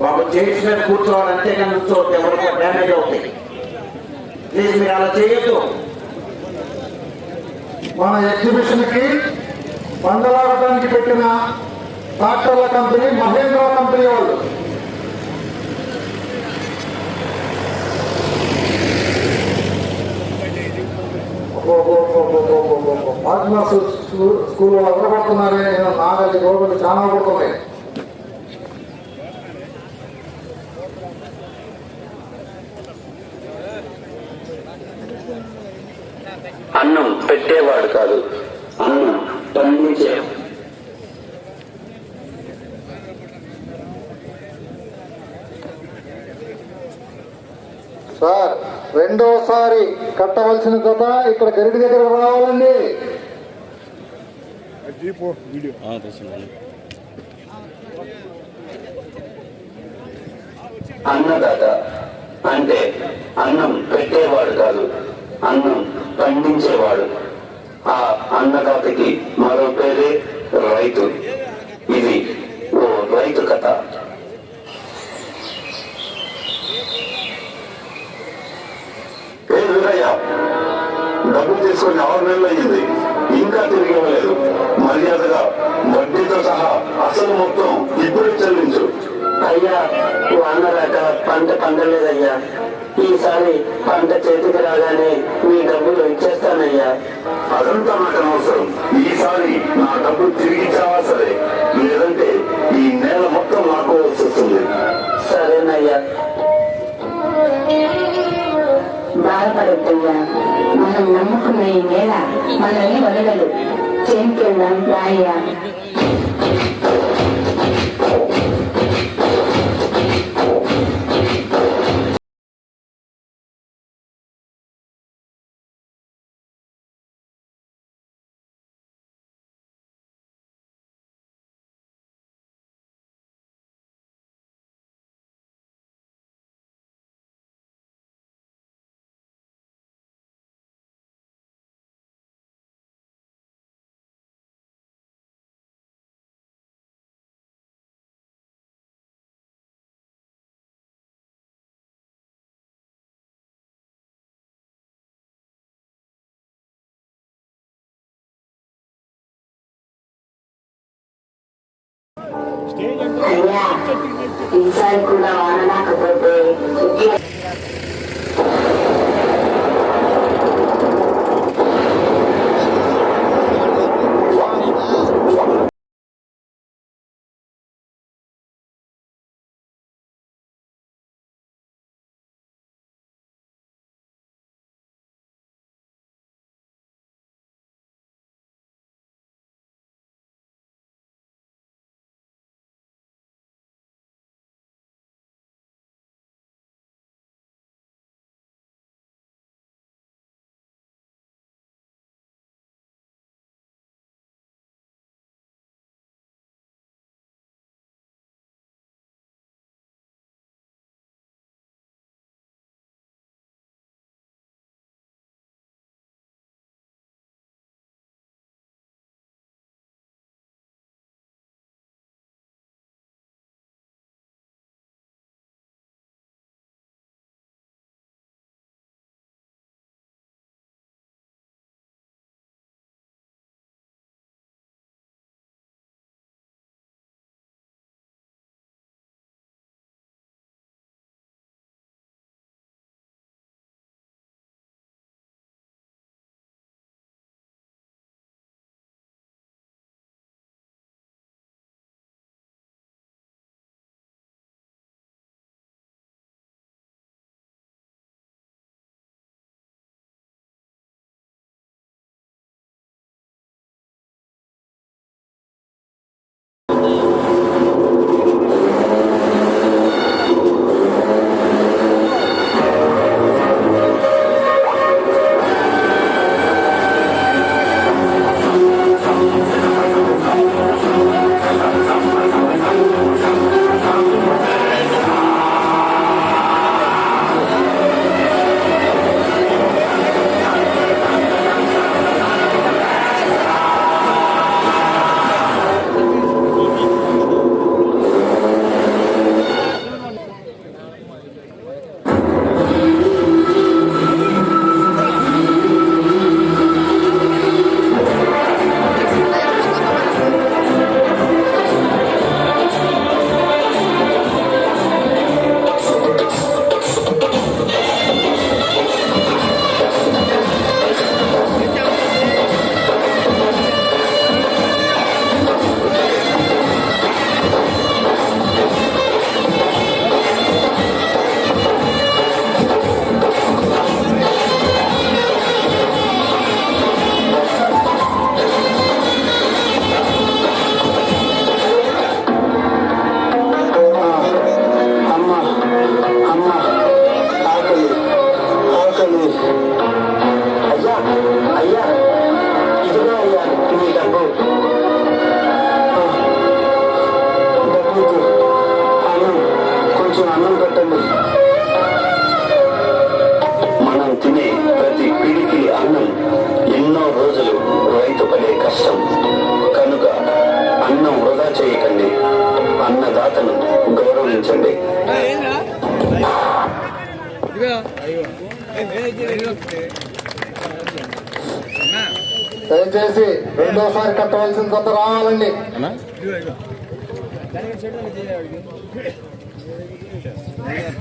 వాళ్ళు చైర్స్ మీద కూర్చోవాలి అంతేగాని కూర్చోవద్దు ఎవరికో డ్యామేజ్ అవుతాయి. ప్లీజ్ మీరు అలా చేయొద్దు. మన ఎగ్జిబిషన్కి మంగళారటానికి పెట్టిన ట్రాక్టర్ల కంపెనీ మహేంద్ర కంపెనీ వాళ్ళు. పార్ట్నర్స్ స్కూల్ వాళ్ళు నాలుగైదు రోజులు చాలా పడుతున్నాయి అన్నం పెట్టేవాడు కాదు. అన్నం పండించేవాడు సార్ రెండోసారి కట్టవలసిన జత ఇక్కడ గరిటి దగ్గర రావాలండి. అన్నదాత అంటే అన్నం పెట్టేవాడు కాదు అన్నం పండించేవాడు. ఆ అన్నదాతకి మరో పేరే రైతు. ఇది ఓ రైతు కథ. తీసుకొని ఆరు నెలలు అయ్యింది? ఇంకా తిరిగి ఇవ్వలేదు మర్యాదగా వడ్డీతో సహా అసలు మొత్తం ఇప్పుడే చెల్లించు. అయ్యా వానరాక పంట పండలేదయ్యా. ఈసారి పంట చేతికి రాగానే మీ డబ్బులు ఇచ్చేస్తానయ్యా. అదంతా నాకు అనవసరం. ఈసారి నా డబ్బు తిరిగి సరే? బాధపడద్దయ్యా మనం నమ్ముకున్న ఈ నేల మనల్ని వదలదు. చేంకెళ్దాం రాయ్యా ఈసారి కూడా వాన దయచేసి రెండోసారి కట్టవలసిన కొంత రావాలండి.